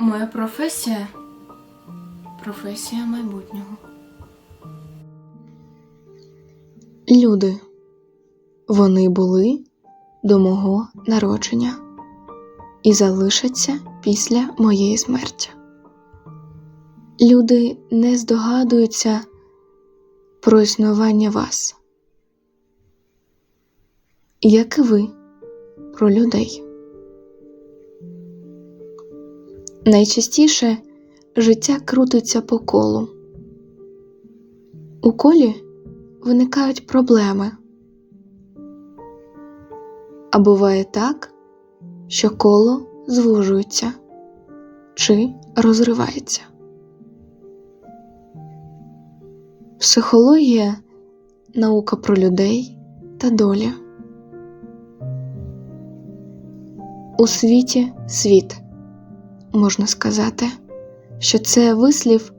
Моя професія професія майбутнього. Люди. Вони були до мого народження і залишаться після моєї смерті. Люди не здогадуються про існування вас, як і ви про людей. Найчастіше життя крутиться по колу. У колі виникають проблеми. А буває так, що коло звужується чи розривається. Психологія наука про людей та долі. У світі світ можна сказати, що це вислів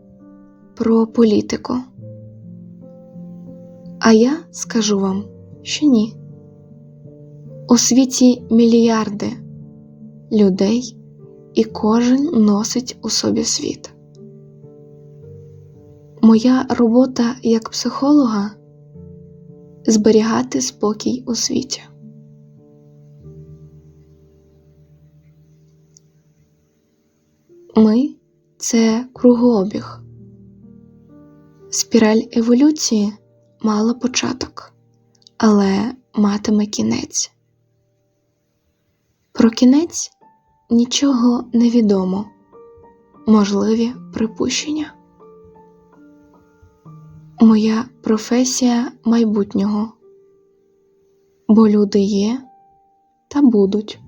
про політику. А я скажу вам, що ні. У світі мільярди людей, і кожен носить у собі світ. Моя робота як психолога зберігати спокій у світі. Ми це кругообіг. Спіраль еволюції мала початок, але матиме кінець. Про кінець нічого не відомо, можливі припущення. Моя професія майбутнього, бо люди є та будуть.